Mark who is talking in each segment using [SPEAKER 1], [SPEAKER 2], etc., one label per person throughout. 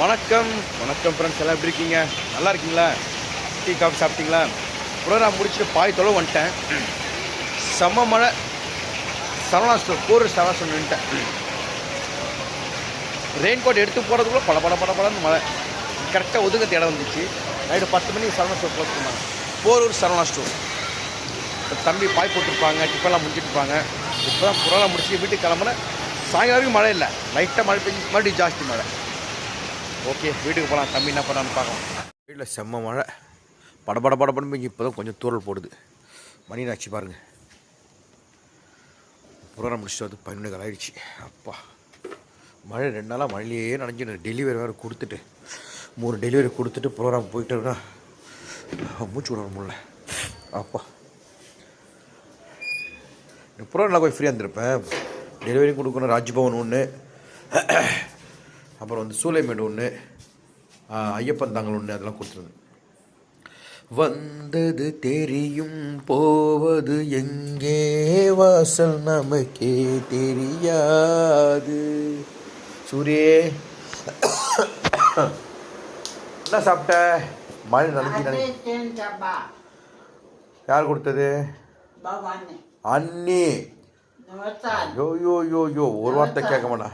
[SPEAKER 1] வணக்கம் வணக்கம் ஃப்ரெண்ட்ஸ் எல்லாம் எப்படி இருக்கீங்க நல்லா இருக்கீங்களா டீ காஃபி சாப்பிட்டீங்களா கூட நான் முடிச்சுட்டு பாய் தொலை வந்துட்டேன் செம்ம மழை சரவணா ஸ்டோர் கூறு சரணா ஸ்டோர் நின்ட்டேன் ரெயின் கோட் எடுத்து போகிறதுக்குள்ள பல பல பல பலன்னு மழை கரெக்டாக ஒதுங்க இடம் வந்துச்சு நைட்டு பத்து மணிக்கு சரணா ஸ்டோர் போட்டுருந்தாங்க போரூர் சரவணா ஸ்டோர் தம்பி பாய் போட்டிருப்பாங்க டிஃபன்லாம் முடிச்சுட்டுருப்பாங்க இப்போ தான் புறாலாம் முடிச்சு வீட்டுக்கு கிளம்புனா சாயங்காலம் மழை இல்லை லைட்டாக மழை பெஞ்சு மறுபடியும் ஜாஸ்தி மழை ஓகே வீட்டுக்கு போகலாம் தம்பி என்ன பண்ணான்னு பார்க்கலாம் வீட்டில் செம்ம மழை படபட படப்படன்னு இப்போ தான் கொஞ்சம் தூரல் போடுது மணி ஆச்சு பாருங்கள் ப்ரோக்ராம் முடிச்சுட்டு வந்து பன்னெண்டு ஆயிடுச்சு அப்பா மழை ரெண்டு நாளாக மழையிலேயே நனைஞ்சு டெலிவரி வேறு கொடுத்துட்டு மூணு டெலிவரி கொடுத்துட்டு ப்ரோக்ராம் போயிட்டோம்னா மூச்சு விட முடியல அப்பா நான் கொஞ்சம் ஃப்ரீயாக இருந்திருப்பேன் டெலிவரி கொடுக்கணும் ராஜ்பவன் ஒன்று அப்புறம் வந்து சூலைமேடு ஒன்று ஐயப்பன் தாங்கல் ஒன்று அதெல்லாம் கொடுத்துருந்தேன் வந்தது தெரியும் போவது எங்கே வாசல் நமக்கே தெரியாது சூரியே என்ன சாப்பிட்ட மழை நினைச்சு யார் கொடுத்தது அண்ணி ஐயோ யோ யோ ஒரு வார்த்தை கேட்க மாட்டா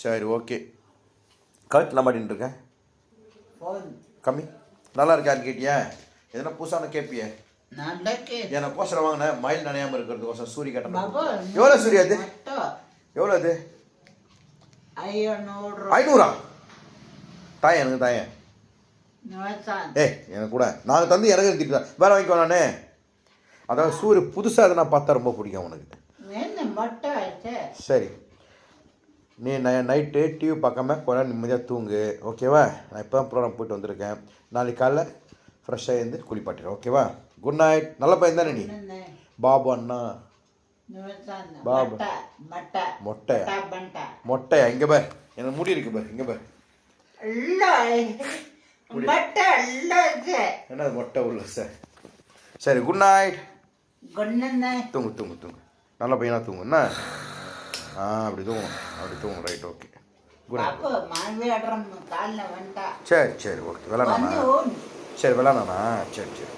[SPEAKER 1] சரி ஓகே கழுத்தில் மாட்டின்ட்டுருக்கேன் கம்மி நல்லா இருக்கா கேட்டியா எதனா புதுசான
[SPEAKER 2] என்ன
[SPEAKER 1] எனக்கோசரம் வாங்கினேன் மயில் நனையாமல் இருக்கிறதுக்கோசரம் சூரிய
[SPEAKER 2] கட்டணம் எவ்வளோ சூரிய அது
[SPEAKER 1] எவ்வளோ அது ஐநூறா தாயன் எனக்கு தாயன் ஏ எனக்கு கூட நாங்கள் தந்து எனக்கு எடுத்துட்டு வேற வாங்கிக்கோ நானே அதாவது சூரிய புதுசாக அதை நான் பார்த்தா ரொம்ப பிடிக்கும் உனக்கு சரி நீ நை நைட்டு டிவி பார்க்காம கொஞ்சம் நிம்மதியாக தூங்கு ஓகேவா நான் இப்போ தான் ப்ரோக்ராம் போயிட்டு வந்திருக்கேன் நாளைக்கு காலைல ஃப்ரெஷ்ஷாக இருந்து குளிப்பாட்டிடுறேன் ஓகேவா குட் நைட் நல்ல பையன் தானே நீ பாபு அண்ணா பாபு மொட்டை மொட்டை இங்கே பார் எனக்கு முடி இருக்கு பார் இங்கே பார் என்ன மொட்டை உள்ள சார் சரி குட் நைட்
[SPEAKER 2] குட் நைட்
[SPEAKER 1] தூங்கு தூங்கு தூங்கு நல்ல பையனாக தூங்குண்ணா ஆ அப்படி தூங்கணும் அப்படி தூங்கணும் ரைட் ஓகே சரி சரி ஓகே
[SPEAKER 2] விளாடணும்
[SPEAKER 1] சரி விளாடணும் சரி சரி